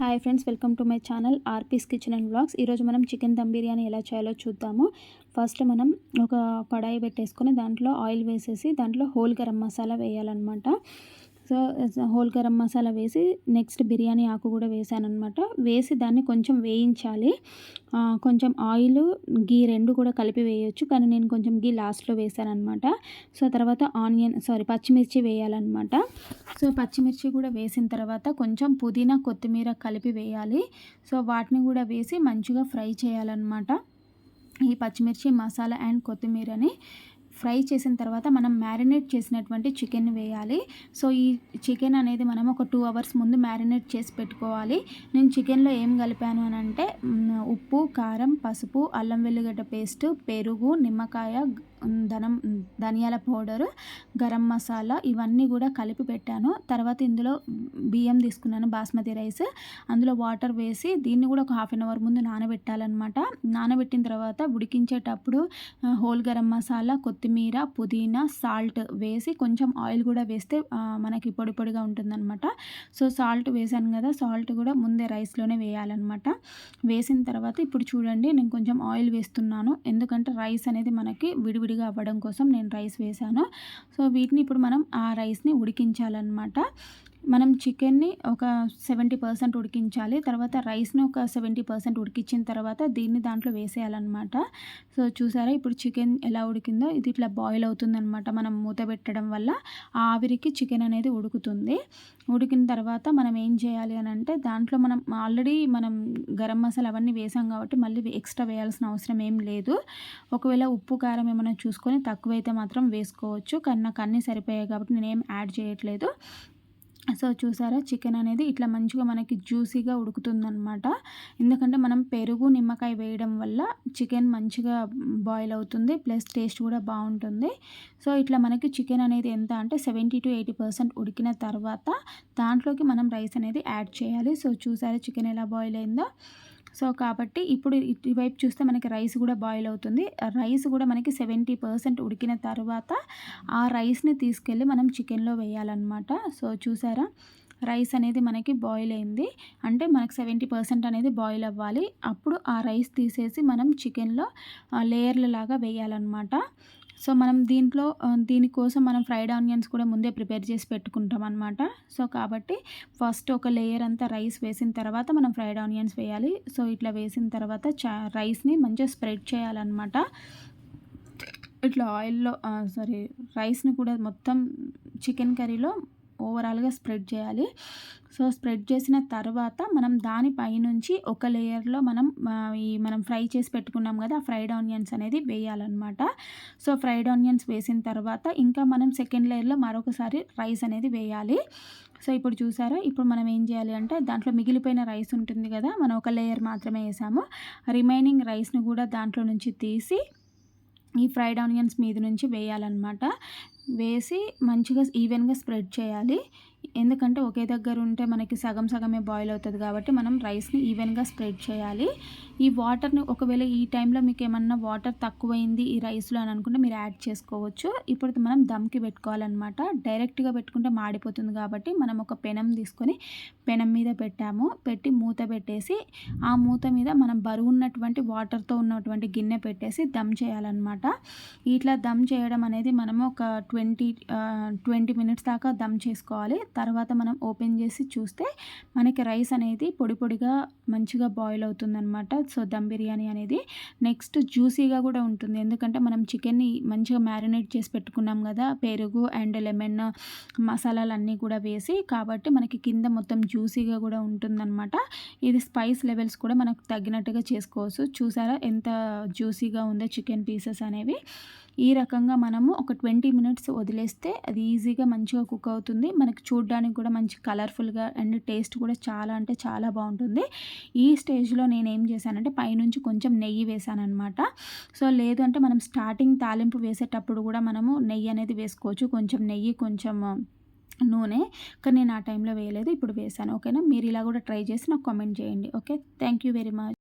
Hi friends welcome to my channel RPs kitchen and blogs ఈరోజు మనం chicken dum biryani ఎలా చేయాలో చూద్దాము. ఫస్ట్ మనం ఒక కడాయి పెట్టేసుకొని దాంట్లో ఆయిల్ వేసేసి దాంట్లో హోల్ గరం మసాలా వేయాలన్నమాట. సో హోల్ గరం మసాలా వేసి నెక్స్ట్ బిర్యానీ ఆకు కూడా వేసాను అనమాట వేసి దాన్ని కొంచెం వేయించాలి. కొంచెం ఆయిల్ గీ రెండు కూడా కలిపి వేయొచ్చు కానీ నేను కొంచెం గీ లాస్ట్లో వేసాను అనమాట సో తర్వాత ఆనియన్ సారీ పచ్చిమిర్చి వేయాలన్నమాట. సో పచ్చిమిర్చి కూడా వేసిన తర్వాత కొంచెం పుదీనా కొత్తిమీర కలిపి వేయాలి. సో వాటిని కూడా వేసి మంచిగా ఫ్రై చేయాలన్నమాట. ఈ పచ్చిమిర్చి మసాలా అండ్ కొత్తిమీరని ఫ్రై చేసిన తర్వాత మనం మ్యారినేట్ చేసినటువంటి చికెన్ వేయాలి. సో ఈ చికెన్ అనేది మనం ఒక టూ అవర్స్ ముందు మ్యారినేట్ చేసి పెట్టుకోవాలి. నేను చికెన్లో ఏం కలిపాను అని అంటే ఉప్పు కారం పసుపు అల్లం వెల్లిగడ్డ పేస్ట్ పెరుగు నిమ్మకాయ ధనం ధనియాల పౌడరు గరం మసాలా ఇవన్నీ కూడా కలిపి పెట్టాను. తర్వాత ఇందులో బియ్యం తీసుకున్నాను బాస్మతి రైస్. అందులో వాటర్ వేసి దీన్ని కూడా ఒక హాఫ్ అన్ అవర్ ముందు నానబెట్టాలన్నమాట. నానబెట్టిన తర్వాత ఉడికించేటప్పుడు హోల్ గరం మసాలా కొత్తిమీర కొత్తిమీర పుదీనా సాల్ట్ వేసి కొంచెం ఆయిల్ కూడా వేస్తే మనకి పొడి పొడిగా ఉంటుందన్నమాట. సో సాల్ట్ వేసాను కదా సాల్ట్ కూడా ముందే రైస్లోనే వేయాలన్నమాట. వేసిన తర్వాత ఇప్పుడు చూడండి నేను కొంచెం ఆయిల్ వేస్తున్నాను. ఎందుకంటే రైస్ అనేది మనకి విడివిడిగా అవ్వడం కోసం నేను రైస్ వేసాను. సో వీటిని ఇప్పుడు మనం ఆ రైస్ని ఉడికించాలన్నమాట. మనం చికెన్ని ఒక సెవెంటీ పర్సెంట్ ఉడికించాలి. తర్వాత రైస్ని ఒక సెవెంటీ పర్సెంట్ ఉడికించిన తర్వాత దీన్ని దాంట్లో వేసేయాలన్నమాట. సో చూసారా ఇప్పుడు చికెన్ ఎలా ఉడికిందో? ఇది ఇట్లా బాయిల్ అవుతుందన్నమాట. మనం మూత పెట్టడం వల్ల ఆవిరికి చికెన్ అనేది ఉడుకుతుంది. ఉడికిన తర్వాత మనం ఏం చేయాలి అని అంటే దాంట్లో మనం ఆల్రెడీ మనం గరం మసాలా అవన్నీ వేసాం కాబట్టి మళ్ళీ ఎక్స్ట్రా వేయాల్సిన అవసరం ఏం లేదు. ఒకవేళ ఉప్పు కారం ఏమైనా చూసుకొని తక్కువైతే మాత్రం వేసుకోవచ్చు. కానీ నాకు అన్నీ సరిపోయాయి కాబట్టి నేను ఏం యాడ్ చేయట్లేదు. సో చూసారా చికెన్ అనేది ఇట్లా మంచిగా మనకి జ్యూసీగా ఉడుకుతుందనమాట ఎందుకంటే మనం పెరుగు నిమ్మకాయ వేయడం వల్ల చికెన్ మంచిగా బాయిల్ అవుతుంది ప్లస్ టేస్ట్ కూడా బాగుంటుంది. సో ఇట్లా మనకి చికెన్ అనేది ఎంత అంటే సెవెంటీ టు ఎయిటీ పర్సెంట్ ఉడికిన తర్వాత దాంట్లోకి మనం రైస్ అనేది యాడ్ చేయాలి. సో చూసారా చికెన్ ఎలా బాయిల్ అయిందో. సో కాబట్టి ఇప్పుడు ఇటువైపు చూస్తే మనకి రైస్ కూడా బాయిల్ అవుతుంది. రైస్ కూడా మనకి సెవెంటీ పర్సెంట్ ఉడికిన తర్వాత ఆ రైస్ని తీసుకెళ్ళి మనం చికెన్లో వేయాలన్నమాట. సో చూసారా? రైస్ అనేది మనకి బాయిల్ అయింది. అంటే మనకు సెవెంటీ పర్సెంట్ అనేది బాయిల్ అవ్వాలి. అప్పుడు ఆ రైస్ తీసేసి మనం చికెన్లో లేయర్ల లాగా వేయాలన్నమాట. సో మనం దీంట్లో దీనికోసం మనం ఫ్రైడ్ ఆనియన్స్ కూడా ముందే ప్రిపేర్ చేసి పెట్టుకుంటాం అనమాట సో కాబట్టి ఫస్ట్ ఒక లేయర్ అంతా రైస్ వేసిన తర్వాత మనం ఫ్రైడ్ ఆనియన్స్ వేయాలి. సో ఇట్లా వేసిన తర్వాత చా రైస్ని మంచిగా స్ప్రెడ్ చేయాలన్నమాట. ఇట్లా ఆయిల్లో సారీ రైస్ని కూడా మొత్తం చికెన్ కర్రీలో ఓవరాల్గా స్ప్రెడ్ చేయాలి. సో స్ప్రెడ్ చేసిన తర్వాత మనం దానిపైనుంచి ఒక లేయర్లో మనం ఈ మనం ఫ్రై చేసి పెట్టుకున్నాం కదా ఆ ఫ్రైడ్ ఆనియన్స్ అనేది వేయాలన్నమాట. సో ఫ్రైడ్ ఆనియన్స్ వేసిన తర్వాత ఇంకా మనం సెకండ్ లేయర్లో మరొకసారి రైస్ అనేది వేయాలి. సో ఇప్పుడు చూసారా ఇప్పుడు మనం ఏం చేయాలి అంటే దాంట్లో మిగిలిపోయిన రైస్ ఉంటుంది కదా మనం ఒక లేయర్ మాత్రమే వేసాము. రిమైనింగ్ రైస్ని కూడా దాంట్లో నుంచి తీసి ఈ ఫ్రైడ్ ఆనియన్స్ మీద నుంచి వేయాలన్నమాట. వేసి మంచిగా ఈవెన్గా స్ప్రెడ్ చేయాలి. ఎందుకంటే ఒకే దగ్గర ఉంటే మనకి సగం సగమే బాయిల్ అవుతుంది కాబట్టి మనం రైస్ని ఈవెన్గా స్ప్రెడ్ చేయాలి. ఈ వాటర్ని ఒకవేళ ఈ టైంలో మీకు ఏమన్నా వాటర్ తక్కువైంది ఈ రైస్లో అని అనుకుంటే మీరు యాడ్ చేసుకోవచ్చు. ఇప్పుడు మనం దమ్కి పెట్టుకోవాలన్నమాట. డైరెక్ట్గా పెట్టుకుంటే మాడిపోతుంది కాబట్టి మనం ఒక పెనం తీసుకొని పెనం మీద పెట్టాము. పెట్టి మూత పెట్టేసి ఆ మూత మీద మనం బరువు ఉన్నటువంటి వాటర్తో ఉన్నటువంటి గిన్నె పెట్టేసి దమ్ చేయాలన్నమాట. ఇట్లా దమ్ చేయడం అనేది మనము ఒక ట్వంటీ ట్వంటీ మినిట్స్ దాకా దమ్ చేసుకోవాలి. తర్వాత మనం ఓపెన్ చేసి చూస్తే మనకి రైస్ అనేది పొడి పొడిగా మంచిగా బాయిల్ అవుతుందన్నమాట. సో దమ్ బిర్యానీ అనేది నెక్స్ట్ జ్యూసీగా కూడా ఉంటుంది. ఎందుకంటే మనం చికెన్ని మంచిగా మ్యారినేట్ చేసి పెట్టుకున్నాం కదా పెరుగు అండ్ లెమన్ మసాలాలు అన్నీ కూడా వేసి కాబట్టి మనకి కింద మొత్తం జ్యూసీగా కూడా ఉంటుందన్నమాట. ఇది స్పైస్ లెవెల్స్ కూడా మనకు తగ్గినట్టుగా చేసుకోవచ్చు. చూసారా ఎంత జ్యూసీగా ఉందో చికెన్ పీసెస్ అనేవి. ఈ రకంగా మనము ఒక ట్వంటీ మినిట్స్ వదిలేస్తే అది ఈజీగా మంచిగా కుక్ అవుతుంది. మనకి చూడడానికి కూడా మంచి కలర్ఫుల్గా అండ్ టేస్ట్ కూడా చాలా అంటే చాలా బాగుంటుంది. ఈ స్టేజ్లో నేను ఏం చేశానంటే పైనుంచి కొంచెం నెయ్యి వేసాను అనమాట సో లేదు అంటే మనం స్టార్టింగ్ తాలింపు వేసేటప్పుడు కూడా మనము నెయ్యి అనేది వేసుకోవచ్చు. కొంచెం నెయ్యి కొంచెం నూనె. కానీ నేను ఆ టైంలో వేయలేదు. ఇప్పుడు వేసాను ఓకేనా? మీరు ఇలా కూడా ట్రై చేసి నాకు కామెంట్ చేయండి. Okay? Thank you very much.